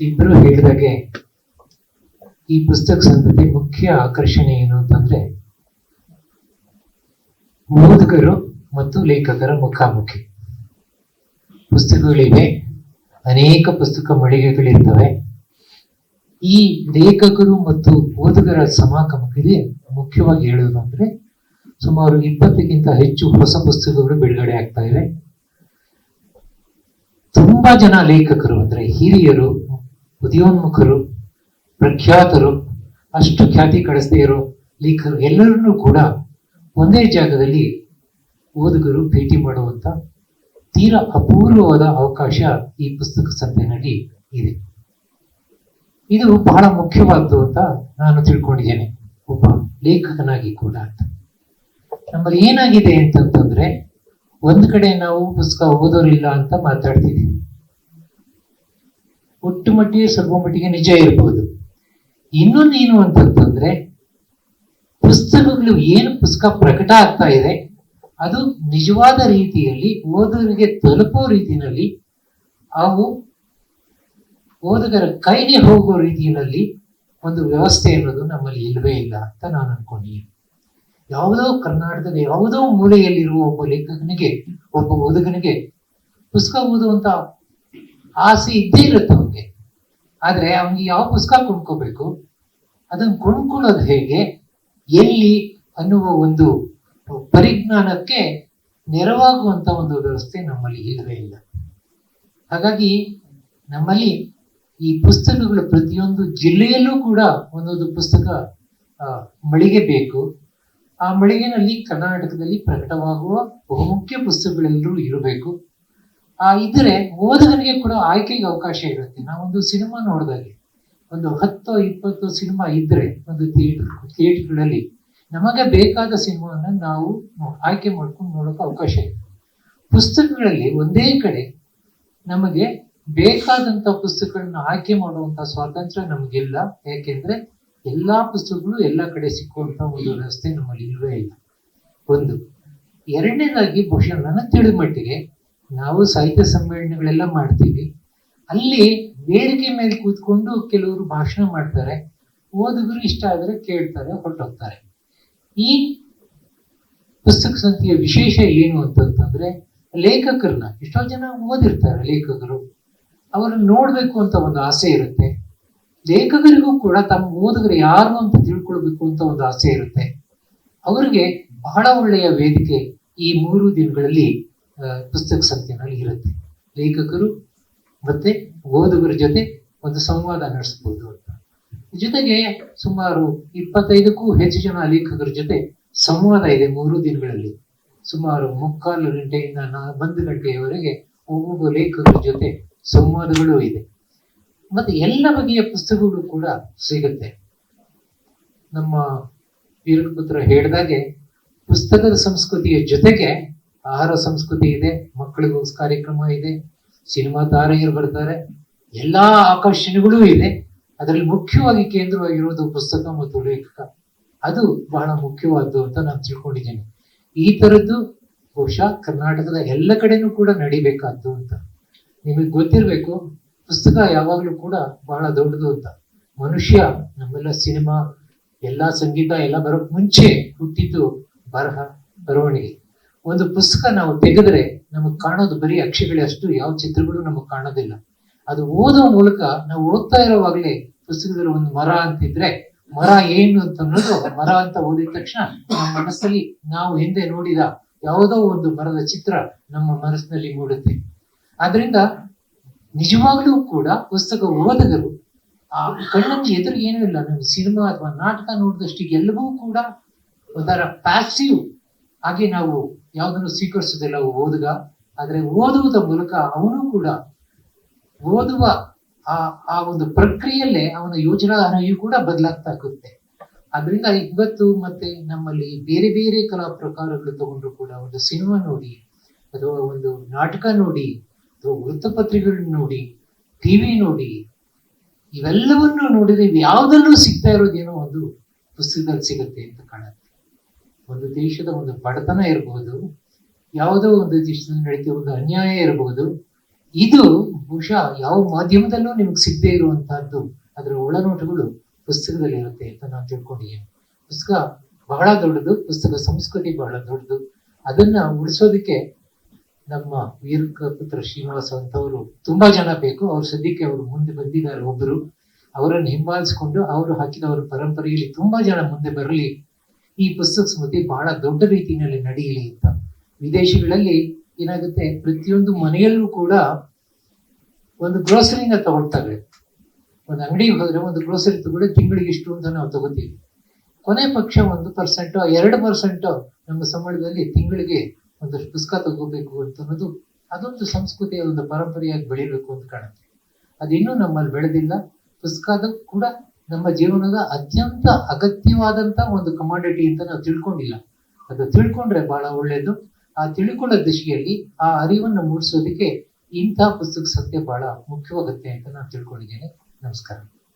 ಇವತ್ತಿಬ್ರು ಹೇಳಿದಾಗೆ, ಈ ಪುಸ್ತಕ ಸಂತತಿ ಮುಖ್ಯ ಆಕರ್ಷಣೆ ಏನು ಅಂತಂದ್ರೆ, ಓದುಗರು ಮತ್ತು ಲೇಖಕರ ಮುಖಾಮುಖಿ. ಪುಸ್ತಕಗಳಿವೆ, ಅನೇಕ ಪುಸ್ತಕ ಮಳಿಗೆಗಳಿರ್ತವೆ. ಈ ಲೇಖಕರು ಮತ್ತು ಓದುಗರ ಸಮಾಗಮಕ್ಕೆ ಮುಖ್ಯವಾಗಿ ಹೇಳೋದು ಅಂದ್ರೆ, ಸುಮಾರು ಇಪ್ಪತ್ತಕ್ಕಿಂತ ಹೆಚ್ಚು ಹೊಸ ಪುಸ್ತಕಗಳು ಬಿಡುಗಡೆ ಆಗ್ತಾ ಇವೆ. ತುಂಬಾ ಜನ ಲೇಖಕರು ಅಂದ್ರೆ ಹಿರಿಯರು ಉದಯೋನ್ಮುಖರು, ಪ್ರಖ್ಯಾತರು, ಅಷ್ಟು ಖ್ಯಾತಿ ಕಳಿಸದೇ ಇರೋ ಲೇಖರು ಎಲ್ಲರನ್ನೂ ಕೂಡ ಒಂದೇ ಜಾಗದಲ್ಲಿ ಓದುಗರು ಭೇಟಿ ಮಾಡುವಂತ ತೀರಾ ಅಪೂರ್ವವಾದ ಅವಕಾಶ ಈ ಪುಸ್ತಕ ಸಂತೆನಲ್ಲಿ ಇದೆ. ಇದು ಬಹಳ ಮುಖ್ಯವಾದ್ದು ಅಂತ ನಾನು ತಿಳ್ಕೊಂಡಿದ್ದೇನೆ. ಒಬ್ಬ ಲೇಖಕನಾಗಿ ಕೂಡ ಅಂತ. ನಮ್ಮಲ್ಲಿ ಏನಾಗಿದೆ ಅಂತಂತಂದ್ರೆ, ಒಂದ್ ಕಡೆ ನಾವು ಪುಸ್ತಕ ಓದೋರಿಲ್ಲ ಅಂತ ಮಾತಾಡ್ತಿದ್ದೀವಿ. ಒಟ್ಟು ಮಟ್ಟಿಗೆ ಸ್ವಲ್ಪ ಮಟ್ಟಿಗೆ ನಿಜ ಇರಬಹುದು. ಇನ್ನೊಂದು ಏನು ಅಂತಂತಂದ್ರೆ, ಪುಸ್ತಕಗಳು ಏನು ಪುಸ್ತಕ ಪ್ರಕಟ ಆಗ್ತಾ ಇದೆ, ಅದು ನಿಜವಾದ ರೀತಿಯಲ್ಲಿ ಓದುಗರಿಗೆ ತಲುಪೋ ರೀತಿಯಲ್ಲಿ ಅವು ಓದುಗರ ಕೈಗೆ ಹೋಗೋ ರೀತಿಯಲ್ಲಿ ಒಂದು ವ್ಯವಸ್ಥೆ ಅನ್ನೋದು ನಮ್ಮಲ್ಲಿ ಇಲ್ಲವೇ ಇಲ್ಲ ಅಂತ ನಾನು ಅನ್ಕೊಂಡಿದ್ದೀನಿ. ಯಾವುದೋ ಕರ್ನಾಟಕದ ಯಾವುದೋ ಮೂಲೆಯಲ್ಲಿರುವ ಒಬ್ಬ ಲೇಖಕನಿಗೆ, ಒಬ್ಬ ಓದುಗನಿಗೆ ಪುಸ್ತಕ ಓದುವಂತ ಆಸೆ ಇದ್ದೇ ಇರುತ್ತೆ ಆದ್ರೆ ಅವನಿಗೆ ಯಾವ ಪುಸ್ತಕ ಕೊಂಡ್ಕೋಬೇಕು? ಅದನ್ನು ಕೊಂಡ್ಕೊಳ್ಳೋದು ಹೇಗೆ? ಎಲ್ಲಿ ಅನ್ನುವ ಒಂದು ಪರಿಜ್ಞಾನಕ್ಕೆ ನೆರವಾಗುವಂತ ಒಂದು ವ್ಯವಸ್ಥೆ ನಮ್ಮಲ್ಲಿ ಇಲ್ಲವೇ ಇಲ್ಲ. ಹಾಗಾಗಿ ನಮ್ಮಲ್ಲಿ ಈ ಪುಸ್ತಕಗಳು ಪ್ರತಿಯೊಂದು ಜಿಲ್ಲೆಯಲ್ಲೂ ಕೂಡ ಒಂದೊಂದು ಪುಸ್ತಕ ಮಳಿಗೆ ಬೇಕು. ಆ ಮಳಿಗೆನಲ್ಲಿ ಕರ್ನಾಟಕದಲ್ಲಿ ಪ್ರಕಟವಾಗುವ ಬಹುಮುಖ್ಯ ಪುಸ್ತಕಗಳೆಲ್ಲರೂ ಇರಬೇಕು. ಆ, ಇದ್ರೆ ಓದುಗರಿಗೆ ಕೂಡ ಆಯ್ಕೆಗೆ ಅವಕಾಶ ಇರುತ್ತೆ. ನಾವೊಂದು ಸಿನಿಮಾ ನೋಡಿದಾಗೆ ಒಂದು ಹತ್ತು ಇಪ್ಪತ್ತು ಸಿನಿಮಾ ಇದ್ರೆ, ಒಂದು ಥಿಯೇಟರ್ ಥಿಯೇಟರ್ಗಳಲ್ಲಿ ನಮಗೆ ಬೇಕಾದ ಸಿನಿಮಾನ ನಾವು ಆಯ್ಕೆ ಮಾಡ್ಕೊಂಡು ನೋಡೋಕೆ ಅವಕಾಶ ಇದೆ. ಪುಸ್ತಕಗಳಲ್ಲಿ ಒಂದೇ ಕಡೆ ನಮಗೆ ಬೇಕಾದಂತ ಪುಸ್ತಕಗಳನ್ನ ಆಯ್ಕೆ ಮಾಡುವಂತ ಸ್ವಾತಂತ್ರ್ಯ ನಮಗಿಲ್ಲ. ಯಾಕೆಂದ್ರೆ ಎಲ್ಲಾ ಪುಸ್ತಕಗಳು ಎಲ್ಲ ಕಡೆ ಸಿಕ್ಕುವಂತ ಒಂದು ವ್ಯವಸ್ಥೆ ನಮ್ಮಲ್ಲಿ ಇಲ್ಲವೇ ಇಲ್ಲ. ಒಂದು, ಎರಡನೇದಾಗಿ ಬಹುಶಃ ನನ್ನ ತಿಳಿದ ಮಟ್ಟಿಗೆ ನಾವು ಸಾಹಿತ್ಯ ಸಮ್ಮೇಳನಗಳೆಲ್ಲ ಮಾಡ್ತೀವಿ. ಅಲ್ಲಿ ವೇದಿಕೆ ಮೇಲೆ ಕೂತ್ಕೊಂಡು ಕೆಲವರು ಭಾಷಣ ಮಾಡ್ತಾರೆ. ಓದುಗರು ಇಷ್ಟ ಆದರೆ ಕೇಳ್ತಾರೆ, ಹೊರಟೋಗ್ತಾರೆ. ಈ ಪುಸ್ತಕ ಸಂತೆಯ ವಿಶೇಷ ಏನು ಅಂತಂತಂದ್ರೆ, ಲೇಖಕರನ್ನ, ಎಷ್ಟೋ ಜನ ಓದಿರ್ತಾರೆ ಲೇಖಕರು. ಅವರನ್ನು ನೋಡ್ಬೇಕು ಅಂತ ಒಂದು ಆಸೆ ಇರುತ್ತೆ. ಲೇಖಕರಿಗೂ ಕೂಡ ತಮ್ಮ ಓದುಗರು ಯಾರು ಅಂತ ತಿಳ್ಕೊಳ್ಬೇಕು ಅಂತ ಒಂದು ಆಸೆ ಇರುತ್ತೆ. ಅವರಿಗೆ ಬಹಳ ಒಳ್ಳೆಯ ವೇದಿಕೆ ಈ ಮೂರು ದಿನಗಳಲ್ಲಿ ಪುಸ್ತಕ ಸಂತೆನಲ್ಲಿ ಇರುತ್ತೆ. ಲೇಖಕರು ಮತ್ತೆ ಓದುಗರ ಜೊತೆ ಒಂದು ಸಂವಾದ ನಡೆಸಬಹುದು ಅಂತ. ಜೊತೆಗೆ ಸುಮಾರು ಇಪ್ಪತ್ತೈದಕ್ಕೂ ಹೆಚ್ಚು ಜನ ಲೇಖಕರ ಜೊತೆ ಸಂವಾದ ಇದೆ ಮೂರು ದಿನಗಳಲ್ಲಿ. ಸುಮಾರು ಮುಕ್ಕಾಲು ಗಂಟೆಯಿಂದ ಒಂದು ಗಂಟೆಯವರೆಗೆ ಒಬ್ಬೊಬ್ಬ ಲೇಖಕರ ಜೊತೆ ಸಂವಾದಗಳು ಇದೆ. ಮತ್ತೆ ಎಲ್ಲ ಬಗೆಯ ಪುಸ್ತಕಗಳು ಕೂಡ ಸಿಗುತ್ತೆ. ನಮ್ಮ ವೀರಪುತ್ರ ಹೇಳಿದಾಗೆ ಪುಸ್ತಕದ ಸಂಸ್ಕೃತಿಯ ಜೊತೆಗೆ ಆಹಾರ ಸಂಸ್ಕೃತಿ ಇದೆ ಮಕ್ಕಳಿಗೂ ಕಾರ್ಯಕ್ರಮ ಇದೆ, ಸಿನಿಮಾ ತಾರೆಯರು ಬರ್ತಾರೆ, ಎಲ್ಲಾ ಆಕರ್ಷಣೆಗಳೂ ಇದೆ. ಅದರಲ್ಲಿ ಮುಖ್ಯವಾಗಿ ಕೇಂದ್ರವಾಗಿರುವುದು ಪುಸ್ತಕ ಮತ್ತು ಲೇಖಕ. ಅದು ಬಹಳ ಮುಖ್ಯವಾದ್ದು ಅಂತ ನಾನು ತಿಳ್ಕೊಂಡಿದ್ದೇನೆ. ಈ ತರದ್ದು ಬಹುಶಃ ಕರ್ನಾಟಕದ ಎಲ್ಲ ಕಡೆನೂ ಕೂಡ ನಡಿಬೇಕಾದ್ದು ಅಂತ. ನಿಮಗೆ ಗೊತ್ತಿರಬೇಕು, ಪುಸ್ತಕ ಯಾವಾಗಲೂ ಕೂಡ ಬಹಳ ದೊಡ್ಡದು ಅಂತ. ಮನುಷ್ಯ, ನಮ್ಮೆಲ್ಲ ಸಿನಿಮಾ, ಎಲ್ಲಾ ಸಂಗೀತ ಎಲ್ಲ ಬರೋಕ್ ಮುಂಚೆ ಹುಟ್ಟಿದ್ದು ಬರಹ, ಬರವಣಿಗೆ. ಒಂದು ಪುಸ್ತಕ ನಾವು ತೆಗೆದ್ರೆ ನಮಗೆ ಕಾಣೋದು ಬರೀ ಅಕ್ಷರಗಳೇ ಅಷ್ಟು, ಯಾವ ಚಿತ್ರಗಳು ನಮಗೆ ಕಾಣೋದಿಲ್ಲ. ಅದು ಓದೋ ಮೂಲಕ ನಾವು ಓದ್ತಾ ಇರೋವಾಗ್ಲೇ ಪುಸ್ತಕದಲ್ಲಿ ಒಂದು ಮರ ಅಂತಿದ್ರೆ, ಮರ ಏನು ಅಂತ ಅನ್ನೋದು ಮರ ಅಂತ ಓದಿದ ತಕ್ಷಣ ನಮ್ಮ ಮನಸ್ಸಲ್ಲಿ ನಾವು ಹಿಂದೆ ನೋಡಿದ ಯಾವುದೋ ಒಂದು ಮರದ ಚಿತ್ರ ನಮ್ಮ ಮನಸ್ಸಿನಲ್ಲಿ ಮೂಡುತ್ತೆ. ಆದ್ರಿಂದ ನಿಜವಾಗ್ಲೂ ಕೂಡ ಪುಸ್ತಕ ಓದಿದರು ಆ ಕಣ್ಣಲ್ಲಿ ಎದುರು ಏನೂ ಇಲ್ಲ. ನಾವು ಸಿನಿಮಾ ಅಥವಾ ನಾಟಕ ನೋಡಿದಷ್ಟು ಎಲ್ಲವೂ ಕೂಡ ಒಂಥರ ಪ್ಯಾಸಿವ್ ಹಾಗೆ ನಾವು ಯಾವುದನ್ನು ಸ್ವೀಕರಿಸೋದಿಲ್ಲ ಓದುಗ. ಆದರೆ ಓದುವುದ ಮೂಲಕ ಅವನು ಕೂಡ ಓದುವ ಆ ಆ ಒಂದು ಪ್ರಕ್ರಿಯೆಯಲ್ಲೇ ಅವನ ಯೋಜನಾ ಹರಿವು ಕೂಡ ಬದಲಾಗ್ತಾ ಇರುತ್ತೆ ಅದರಿಂದ ಇವತ್ತು ಮತ್ತೆ ನಮ್ಮಲ್ಲಿ ಬೇರೆ ಬೇರೆ ಕಲಾ ಪ್ರಕಾರಗಳು ತಗೊಂಡ್ರು ಕೂಡ ಒಂದು ಸಿನಿಮಾ ನೋಡಿ, ಅಥವಾ ಒಂದು ನಾಟಕ ನೋಡಿ, ಅಥವಾ ವೃತ್ತಪತ್ರಿಕೆಗಳನ್ನ ನೋಡಿ ಟಿವಿ ನೋಡಿ, ಇವೆಲ್ಲವನ್ನು ನೋಡಿದ್ರೆ ಯಾವುದಲ್ಲೂ ಸಿಗ್ತಾ ಇರೋದೇನೋ ಒಂದು ಪುಸ್ತಕದಲ್ಲಿ ಸಿಗುತ್ತೆ ಅಂತ ಕಾಣುತ್ತೆ. ಒಂದು ದೇಶದ ಒಂದು ಬಡತನ ಇರಬಹುದು ಯಾವುದೋ ಒಂದು ದೇಶದಲ್ಲಿ ನಡೀತಿರೋ ಒಂದು ಅನ್ಯಾಯ ಇರಬಹುದು ಇದು ಬಹುಶಃ ಯಾವ ಮಾಧ್ಯಮದಲ್ಲೂ ನಿಮ್ಗೆ ಸಿಗದೆ ಇರುವಂತಹದ್ದು ಅದರ ಒಳನೋಟಗಳು ಪುಸ್ತಕದಲ್ಲಿ ಇರುತ್ತೆ ಅಂತ ನಾನು ತಿಳ್ಕೊಂಡಿದ್ದೀನಿ. ಪುಸ್ತಕ ಬಹಳ ದೊಡ್ಡದು, ಪುಸ್ತಕ ಸಂಸ್ಕೃತಿ ಬಹಳ ದೊಡ್ಡದು. ಅದನ್ನ ಉಳಿಸೋದಕ್ಕೆ ನಮ್ಮ ವೀರಕ ಪುತ್ರ ಶ್ರೀನಿವಾಸ ಅಂತವರು ತುಂಬಾ ಜನ ಬೇಕು. ಅವ್ರ ಸದ್ಯಕ್ಕೆ ಅವರು ಮುಂದೆ ಬಂದಿದ್ದಾರೆ ಒಬ್ಬರು ಅವರನ್ನು ಹಿಂಬಾಲಿಸಿಕೊಂಡು ಅವರು ಹಾಕಿದ ಅವರ ಪರಂಪರೆಯಲ್ಲಿ ತುಂಬಾ ಜನ ಮುಂದೆ ಬರಲಿ ಈ ಪುಸ್ತಕ ಸ್ಮೃತಿ ಬಹಳ ದೊಡ್ಡ ರೀತಿಯಲ್ಲಿ ನಡೆಯಲಿ ಅಂತ. ವಿದೇಶಗಳಲ್ಲಿ ಏನಾಗುತ್ತೆ, ಪ್ರತಿಯೊಂದು ಮನೆಯಲ್ಲೂ ಕೂಡ ಒಂದು ಗ್ರೋಸರಿನ ತಗೊಳ್ತಾರೆ. ಒಂದು ಅಂಗಡಿಗೆ ಹೋದ್ರೆ ಒಂದು ಗ್ರೋಸರಿ ತಗೊಂಡು ತಿಂಗಳಿಗೆ ಇಷ್ಟು ಅಂತ ನಾವು ತಗೋತೀವಿ. ಕೊನೆ ಪಕ್ಷ ಒಂದು ಪರ್ಸೆಂಟ್ ಎರಡು ಪರ್ಸೆಂಟ್ ನಮ್ಮ ಸಂಬಳದಲ್ಲಿ ತಿಂಗಳಿಗೆ ಒಂದಷ್ಟು ಪುಸ್ತಕ ತಗೋಬೇಕು ಅಂತ ಅನ್ನೋದು ಅದೊಂದು ಸಂಸ್ಕೃತಿಯ ಒಂದು ಪರಂಪರೆಯಾಗಿ ಬೆಳಿಬೇಕು ಅಂತ ಕಾಣುತ್ತೆ. ಅದಿನ್ನೂ ನಮ್ಮಲ್ಲಿ ಬೆಳೆದಿಲ್ಲ. ಪುಸ್ತಕದ ಕೂಡ ನಮ್ಮ ಜೀವನದ ಅತ್ಯಂತ ಅಗತ್ಯವಾದಂತ ಒಂದು ಕಮಾಡಿಟಿ ಅಂತ ನಾವು ತಿಳ್ಕೊಂಡಿಲ್ಲ. ಅದು ತಿಳ್ಕೊಂಡ್ರೆ ಬಹಳ ಒಳ್ಳೇದು. ಆ ತಿಳ್ಕೊಂಡ ದೃಷ್ಟಿಯಲ್ಲಿ ಆ ಅರಿವನ್ನು ಮೂಡಿಸೋದಕ್ಕೆ ಇಂಥ ಪುಸ್ತಕ ಸತ್ಯ ಬಹಳ ಮುಖ್ಯವಾಗುತ್ತೆ ಅಂತ ನಾನು ತಿಳ್ಕೊಂಡಿದ್ದೇನೆ. ನಮಸ್ಕಾರ.